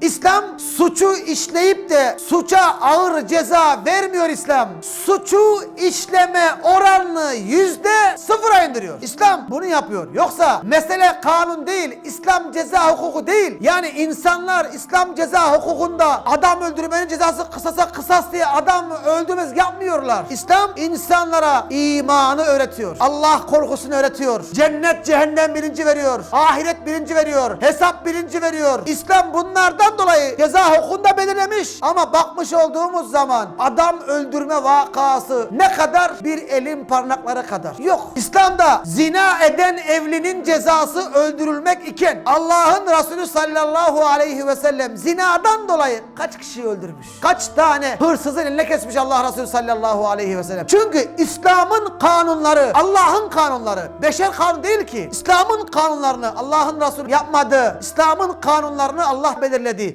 İslam suçu işleyip de suça ağır ceza vermiyor İslam. Suçu işleme oranını indiriyor. İslam bunu yapıyor. Yoksa mesele kanun değil, İslam ceza hukuku değil. Yani insanlar İslam ceza hukukunda adam öldürmenin cezası kısasa kısas diye adam öldürmez yapmıyorlar. İslam insanlara imanı öğretiyor. Allah korkusunu öğretiyor. Cennet cehennem bilinci veriyor. Ahiret bilinci veriyor. Hesap bilinci veriyor. İslam bunlardan dolayı ceza hukukunda belirlemiş. Ama bakmış olduğumuz zaman adam öldürme vakası ne kadar? Bir elin parmakları kadar. Yok. İslam'da zina eden evlinin cezası öldürülmek iken Allah'ın Resulü sallallahu aleyhi ve sellem zinadan dolayı kaç kişiyi öldürmüş? Kaç tane hırsızın eline kesmiş Allah Resulü sallallahu aleyhi ve sellem? Çünkü İslam'ın kanunları, Allah'ın kanunları, beşer kanun değil ki. İslam'ın kanunlarını Allah'ın Resulü yapmadı. İslam'ın kanunlarını Allah belirledi.